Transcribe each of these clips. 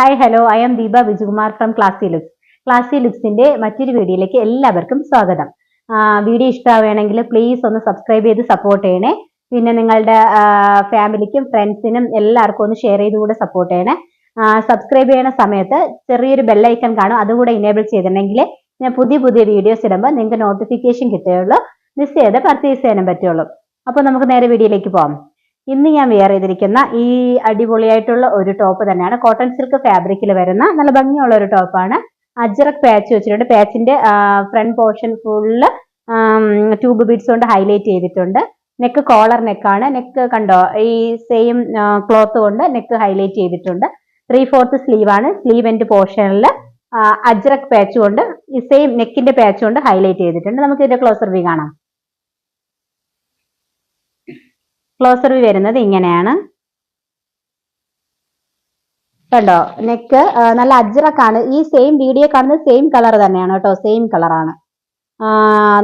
Hi hello I'm Deepa Vijukumar from Classy Looks Classy ലുക്സിന്റെ മറ്റൊരു വീഡിയോയിലേക്ക് എല്ലാവർക്കും സ്വാഗതം. വീഡിയോ ഇഷ്ടമാവുകയാണെങ്കിൽ പ്ലീസ് ഒന്ന് സബ്സ്ക്രൈബ് ചെയ്ത് സപ്പോർട്ട് ചെയ്യണേ. പിന്നെ നിങ്ങളുടെ ഫാമിലിക്കും ഫ്രണ്ട്സിനും എല്ലാവർക്കും ഒന്ന് ഷെയർ ചെയ്തുകൂടെ സപ്പോർട്ട് ചെയ്യണേ. സബ്സ്ക്രൈബ് ചെയ്യുന്ന സമയത്ത് ചെറിയൊരു ബെല്ലൈക്കൺ കാണും. അതുകൂടെ ഇനേബിൾ ചെയ്തിട്ടുണ്ടെങ്കിൽ ഞാൻ പുതിയ പുതിയ വീഡിയോസ് ഇടുമ്പോൾ നിങ്ങൾക്ക് നോട്ടിഫിക്കേഷൻ കിട്ടുകയുള്ളൂ. മിസ് ചെയ്ത് പർച്ചേസ് ചെയ്യാനും പറ്റുള്ളൂ അപ്പോൾ നമുക്ക് നേരെ വീഡിയോയിലേക്ക് പോകാം ഇന്ന് ഞാൻ വെയർ ചെയ്തിരിക്കുന്ന ഈ അടിപൊളിയായിട്ടുള്ള ഒരു ടോപ്പ് തന്നെയാണ്. കോട്ടൺ സിൽക്ക് ഫാബ്രിക്കിൽ വരുന്ന നല്ല ഭംഗിയുള്ള ഒരു ടോപ്പാണ് അജ്രക് പാച്ച് വെച്ചിട്ടുണ്ട്. പാച്ചിന്റെ front portion full tube beads കൊണ്ട് ഹൈലൈറ്റ് ചെയ്തിട്ടുണ്ട്. നെക്ക് കോളർ നെക്കാണ് നെക്ക് കണ്ടോ? ഈ സെയിം ക്ലോത്ത് കൊണ്ട് നെക്ക് ഹൈലൈറ്റ് ചെയ്തിട്ടുണ്ട്. ത്രീ ഫോർത്ത് സ്ലീവ് ആണ് സ്ലീവ് എൻഡ് പോർഷനിൽ അജ്രക് പാച്ച് കൊണ്ട് ഈ സെയിം നെക്കിന്റെ പാച്ച് കൊണ്ട് ഹൈലൈറ്റ് ചെയ്തിട്ടുണ്ട്. നമുക്ക് ഇതിന്റെ ക്ലോസർ വ്യൂ കാണാം. ക്ലോസർ വരുന്നത് ഇങ്ങനെയാണ്. കണ്ടോ? നെക്ക് നല്ല അജ്രക്കാണ്. ഈ സെയിം വീഡിയോ കാണുന്നത് സെയിം കളർ തന്നെയാണ് കേട്ടോ. സെയിം കളറാണ്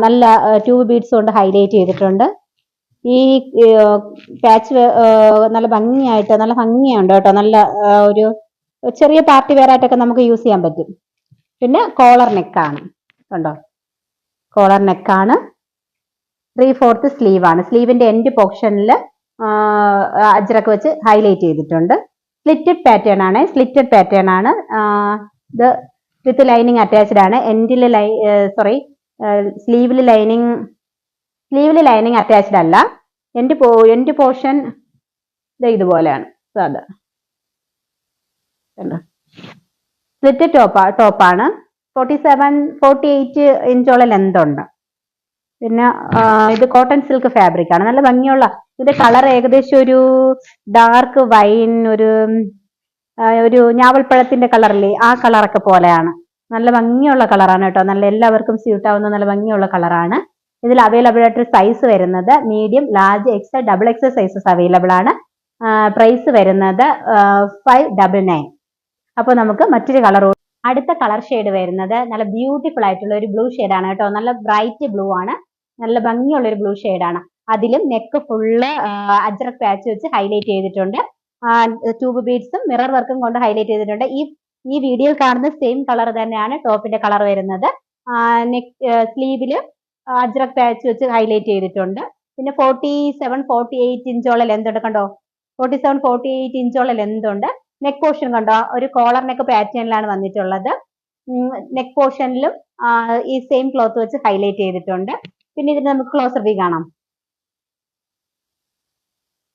നല്ല ട്യൂബ് ബീഡ്സ് കൊണ്ട് ഹൈലൈറ്റ് ചെയ്തിട്ടുണ്ട്. ഈ പാച്ച് നല്ല ഭംഗിയായിട്ട് നല്ല ഭംഗിയുണ്ട് കേട്ടോ. നല്ല ഒരു ചെറിയ പാർട്ടി വെയർ ആയിട്ടൊക്കെ നമുക്ക് യൂസ് ചെയ്യാൻ പറ്റും. പിന്നെ കോളർ നെക്കാണ് കണ്ടോ? കോളർ നെക്കാണ് ത്രീ ഫോർത്ത് സ്ലീവ് ആണ്. സ്ലീവിന്റെ എൻഡ് പോർഷനിൽ അജ്രക്ക് വെച്ച് ഹൈലൈറ്റ് ചെയ്തിട്ടുണ്ട്. സ്ലിറ്റഡ് പാറ്റേൺ ആണ്. സ്ലിറ്റഡ് പാറ്റേൺ ആണ്. ഇത് വിത്ത് ലൈനിങ് അറ്റാച്ച്ഡ് ആണ്. എൻഡിൽ ലൈ സോറി സ്ലീവിൽ ലൈനിങ് സ്ലീവിൽ ലൈനിങ് അറ്റാച്ച്ഡ് അല്ല. എൻഡ് പോ എൻഡ് പോർഷൻ ഇത് ഇതുപോലെയാണ്. അത്. സ്ലിറ്റ് ടോപ്പ് ടോപ്പാണ് ഫോർട്ടി സെവൻ ഫോർട്ടി എയ്റ്റ് ഇഞ്ചോളം ലെന്ത് ഉണ്ട്. പിന്നെ ഇത് കോട്ടൺ സിൽക്ക് ഫാബ്രിക് ആണ്. നല്ല ഭംഗിയുള്ള. ഇതിന്റെ കളർ ഏകദേശം ഒരു ഡാർക്ക് വൈൻ ഒരു ഒരു ഞാവൽപ്പഴത്തിന്റെ കളറില്ലേ ആ കളറൊക്കെ പോലെയാണ്. നല്ല ഭംഗിയുള്ള കളറാണ് കേട്ടോ. നല്ല എല്ലാവർക്കും സ്യൂട്ട് ആവുന്ന നല്ല ഭംഗിയുള്ള കളറാണ് ഇതിൽ അവൈലബിൾ ആയിട്ട് സൈസ് വരുന്നത് medium large X double X sizes available ആണ്. പ്രൈസ് വരുന്നത് ഫൈവ് ഡബിൾ നയൻ അപ്പോൾ നമുക്ക് മറ്റൊരു കളർ അടുത്ത കളർ ഷെയ്ഡ് വരുന്നത് നല്ല ബ്യൂട്ടിഫുൾ ആയിട്ടുള്ള ഒരു ബ്ലൂ ആണ് കേട്ടോ. നല്ല ബ്രൈറ്റ് ബ്ലൂ ആണ്. നല്ല ഭംഗിയുള്ള ഒരു ബ്ലൂ ആണ്. അതിലും നെക്ക് ഫുള്ള് അജ്രക് പാച്ച് വെച്ച് ഹൈലൈറ്റ് ചെയ്തിട്ടുണ്ട്. ട്യൂബ് ബീഡ്സും മിറർ വർക്കും കൊണ്ട് ഹൈലൈറ്റ് ചെയ്തിട്ടുണ്ട്. ഈ ഈ വീഡിയോയിൽ കാണുന്ന സെയിം കളർ തന്നെയാണ് ടോപ്പിന്റെ കളർ വരുന്നത്. നെക്ക് സ്ലീവിൽ അജ്രക് പാച്ച് വെച്ച് ഹൈലൈറ്റ് ചെയ്തിട്ടുണ്ട്. പിന്നെ ഫോർട്ടി സെവൻ ഫോർട്ടി എയ്റ്റ് ഇഞ്ചോളം ലെന്ത് ഉണ്ട് കണ്ടോ? ഫോർട്ടി സെവൻ ഫോർട്ടി എയ്റ്റ് ഇഞ്ചോളം ലെന്ത് ഉണ്ട്. നെക്ക് പോർഷൻ കണ്ടോ? ഒരു കോളർ നെക്ക് പാറ്റേണിലാണ് വന്നിട്ടുള്ളത്. നെക്ക് പോർഷനിലും ഈ സെയിം ക്ലോത്ത് വെച്ച് ഹൈലൈറ്റ് ചെയ്തിട്ടുണ്ട്. പിന്നെ ഇതിന് നമുക്ക് ക്ലോസർ വ്യൂ കാണാം.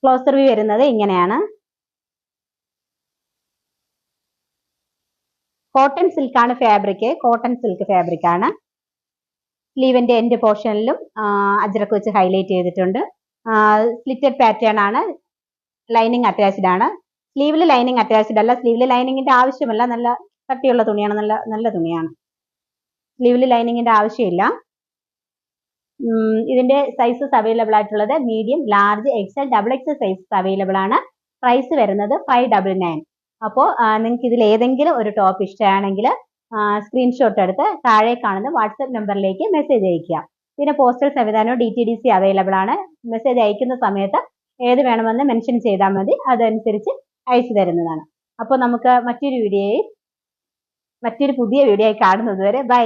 ക്ലോസർ വ്യൂ വരുന്നത് ഇങ്ങനെയാണ്. കോട്ടൺ സിൽക്കാണ് ഫാബ്രിക് കോട്ടൺ സിൽക്ക് ഫാബ്രിക് ആണ്. സ്ലീവിന്റെ എൻഡ് പോർഷനിലും അജ്രക്ക് വെച്ച് ഹൈലൈറ്റ് ചെയ്തിട്ടുണ്ട്. സ്ലിറ്റഡ് പാറ്റേൺ ആണ്. ലൈനിങ് അറ്റാച്ച്ഡ് ആണ്. സ്ലീവിൽ ലൈനിങ് അറ്റാച്ച്ഡ് അല്ല. സ്ലീവിൽ ലൈനിങ്ങിന്റെ ആവശ്യമല്ല. നല്ല കട്ടിയുള്ള തുണിയാണ്. നല്ല നല്ല തുണിയാണ്. സ്ലീവിൽ ലൈനിങ്ങിന്റെ ആവശ്യമില്ല. ഇതിന്റെ സൈസസ് അവൈലബിൾ ആയിട്ടുള്ളത് medium large XL double XL sizes available ആണ്. പ്രൈസ് വരുന്നത് ഫൈവ് ഡബിൾ നയൻ അപ്പോൾ നിങ്ങൾക്ക് ഇതിൽ ഏതെങ്കിലും ഒരു ടോപ്പ് ഇഷ്ടമാണെങ്കിൽ സ്ക്രീൻഷോട്ട് എടുത്ത് താഴെ കാണുന്ന വാട്സപ്പ് നമ്പറിലേക്ക് മെസ്സേജ് അയക്കുക പിന്നെ പോസ്റ്റൽ സംവിധാനവും D T D C available ആണ്. മെസ്സേജ് അയക്കുന്ന സമയത്ത് ഏത് വേണമെന്ന് മെൻഷൻ ചെയ്താൽ മതി. അതനുസരിച്ച് അയച്ചു തരുന്നതാണ്. അപ്പോൾ നമുക്ക് മറ്റൊരു വീഡിയോയിൽ മറ്റൊരു പുതിയ വീഡിയോ ആയി കാണുന്നത് വരെ. ബൈ